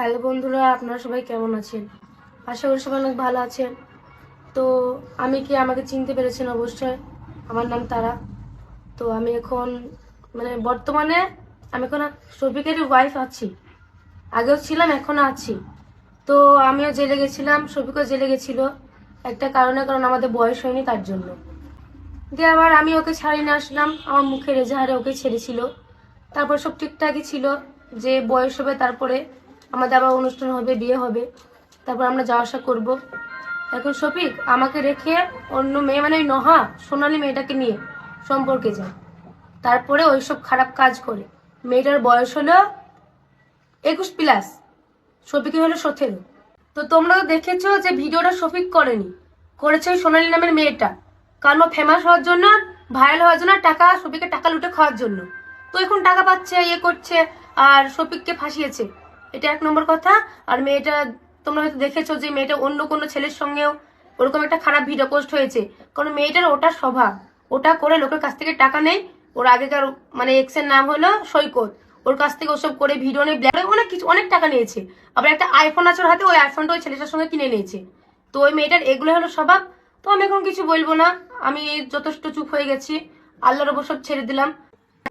Hello বন্ধুরা, আপনারা সবাই কেমন আছেন? আশা করি সবাই অনেক ভালো আছেন। তো আমি কি আমাকে চিনতে পেরেছেন অবশ্যই? আমার নাম তারা। তো আমি এখন মানে বর্তমানে আমি এখন শফিকেরই ওয়াইফ আছি। আগেও ছিলাম, এখনও আছি। তো আমিও জেলে গেছিলাম, শফিকও জেলে গেছিল। একটা কারণে, কারণ আমাদের বয়স হয়নি তার জন্য। দিয়ে আবার আমি ওকে ছাড়িয়ে নিয়ে আসলাম। আমার মুখে রেজাহারে ওকে ছেড়েছিল। তারপর সব ঠিকঠাকই ছিল, যে বয়স হবে তারপরে আমাদের আবার অনুষ্ঠান হবে, বিয়ে হবে। তারপর আমরা যাওয়া আসা করব। এখন শফিক, আমাকে রেখে অন্য মেয়ে মানে ওই নহা, সোনালি মেয়েটাকে নিয়ে সম্পর্কে যায় তারপরে ওইসব খারাপ কাজ করে। মেয়েটার বয়স হলো একুশ প্লাস। শফিকের হলো সতেরো। তো তোমরা তো দেখেছ যে ভিডিওটা শফিক করেনি। করেছে ওই সোনালি নামের মেয়েটা। কারণ ফেমাস হওয়ার জন্য ভাইরাল হওয়ার জন্য, টাকা, শফিকের টাকা লুটে খাওয়ার জন্য। তো এখন টাকা পাচ্ছে ইয়ে করছে, আর শফিককে ফাঁসিয়েছে। এটা এক নম্বর কথা। আর মেয়েটা, তোমরা হয়তো দেখেছ যে মেয়েটা অন্য কোনো ছেলের সঙ্গেও ওরকম একটা খারাপ ভিডিও পোস্ট হয়েছে। কারণ মেয়েটার ওটা স্বভাব। ওটা করে লোকের কাছ থেকে টাকা নেই ওর আগেকার মানে এক্সের নাম হলো সৈকত। ওর কাছ থেকে ওসব করে ভিডিও নেই ব্ল্যাক অনেক কিছু, অনেক টাকা নিয়েছে। আবার একটা আইফোন আছে ওর হাতে, ওই আইফোনটা ওই ছেলেটার সঙ্গে কিনে নিয়েছে। তো ওই মেয়েটার এগুলো হলো স্বভাব। তো আমি এখন কিছু বলব না। আমি যথেষ্ট চুপ হয়ে গেছি। আল্লাহর সব ছেড়ে দিলাম।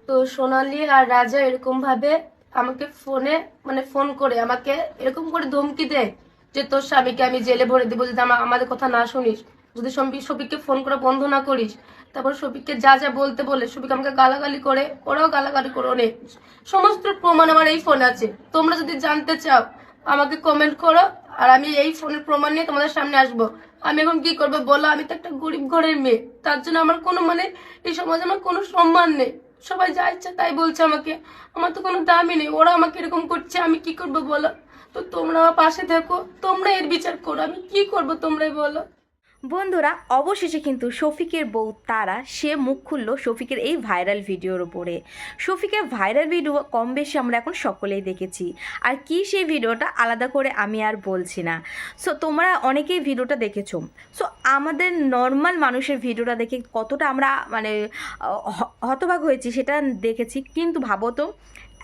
তো সোনালি আর রাজা এরকম ভাবে আমাকে ফোনে মানে ফোন করে আমাকে এরকম করে ধমকি দেয় যে তোর স্বামীকে আমি জেলে ভরে দেবো যদি আমা- আমাদের কথা না শুনিস। যদি শফিক শফিককে ফোন করে বন্ধ না করিস, তারপর শফিককে যা যা বলতে বলে শফিক আমাকে গালাগালি করে, ওরাও গালাগালি করে অনেক। সমস্ত প্রমাণ আমার এই ফোন আছে। তোমরা যদি জানতে চাও, আমাকে কমেন্ট করো, আর আমি এই ফোনের প্রমাণ নিয়ে তোমাদের সামনে আসব। আমি এখন কি করব বলো? আমি তো একটা গরিব ঘরের মেয়ে। তার জন্য আমার কোনো মানে এই সমাজে আমার কোনো সম্মান নেই। সবাই যা ইচ্ছা তাই বলছে আমাকে। আমার তো কোনো দামই নেই। ওরা আমাকে এরকম করছে, আমি কি করব বলো? তো তোমরা পাশে থাকো, তোমরা এর বিচার করো। আমি কি করব তোমরাই বলো? বন্ধুরা অবশেষে কিন্তু শফিকের বউ তারা সে মুখ খুললো শফিকের এই ভাইরাল ভিডিওর উপরে। শফিকের ভাইরাল ভিডিও কম বেশি আমরা এখন সকলেই দেখেছি। আর কি সেই ভিডিওটা আলাদা করে আমি আর বলছি না। সো তোমরা অনেকেই ভিডিওটা দেখেছ। সো আমাদের নর্মাল মানুষের ভিডিওটা দেখে কতটা আমরা মানে আহ, হ- হতবাক হয়েছি সেটা দেখেছি। কিন্তু ভাবো তো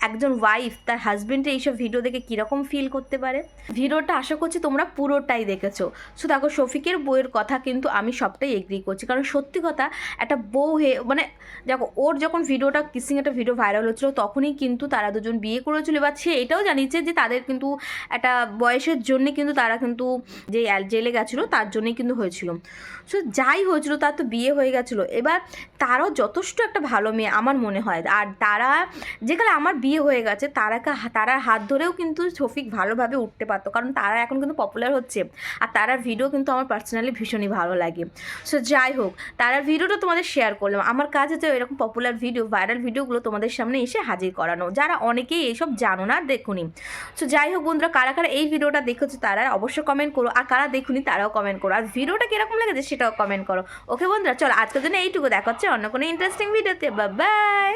একজন ওয়াইফ তার হাজবেন্ডের এইসব ভিডিও দেখে কীরকম ফিল করতে পারে? ভিডিওটা আশা করছি তোমরা পুরোটাই দেখেছ। সো দেখো, শফিকের বইয়ের কথা কিন্তু আমি সবটাই এগ্রি করছি। কারণ সত্যি কথা, একটা বউ হে মানে দেখো, ওর যখন ভিডিওটা কিসিং একটা ভিডিও ভাইরাল হচ্ছিল, তখনই কিন্তু তারা দুজন বিয়ে করেছিল। বা সে এটাও জানিয়েছে যে তাদের কিন্তু একটা বয়সের জন্যে কিন্তু তারা কিন্তু যে জেলে গেছিল, তার জন্যই কিন্তু হয়েছিল। সো যাই হয়েছিল, তার তো বিয়ে হয়ে গেছিল। এবার তারাও যথেষ্ট একটা ভালো মেয়ে আমার মনে হয়। আর তারা যেখানে আমার বিয়ে হয়ে গেছে তারাকে তারার হাত ধরেও কিন্তু শফিক ভালোভাবে উঠতে পারতো। কারণ তারা এখন কিন্তু পপুলার হচ্ছে। আর তারার ভিডিও কিন্তু আমার পার্সোনালি ভীষণই ভালো লাগে। সো যাই হোক, তারার ভিডিওটা তোমাদের শেয়ার করলাম। আমার কাজ হচ্ছে এরকম পপুলার ভিডিও ভাইরাল ভিডিওগুলো তোমাদের সামনে এসে হাজির করানো। যারা অনেকেই এইসব জানো না, দেখুনি। সো যাই হোক বন্ধুরা, কারা কারা এই ভিডিওটা দেখেছ তারা অবশ্যই কমেন্ট করো। আর কারা দেখুনি তারাও কমেন্ট করো। আর ভিডিওটা কীরকম লেগেছে সেটাও কমেন্ট করো। ওকে বন্ধুরা, চলো আজকের জন্য এইটুকু। দেখা হচ্ছে অন্য কোনো ইন্টারেস্টিং ভিডিওতে বা বাই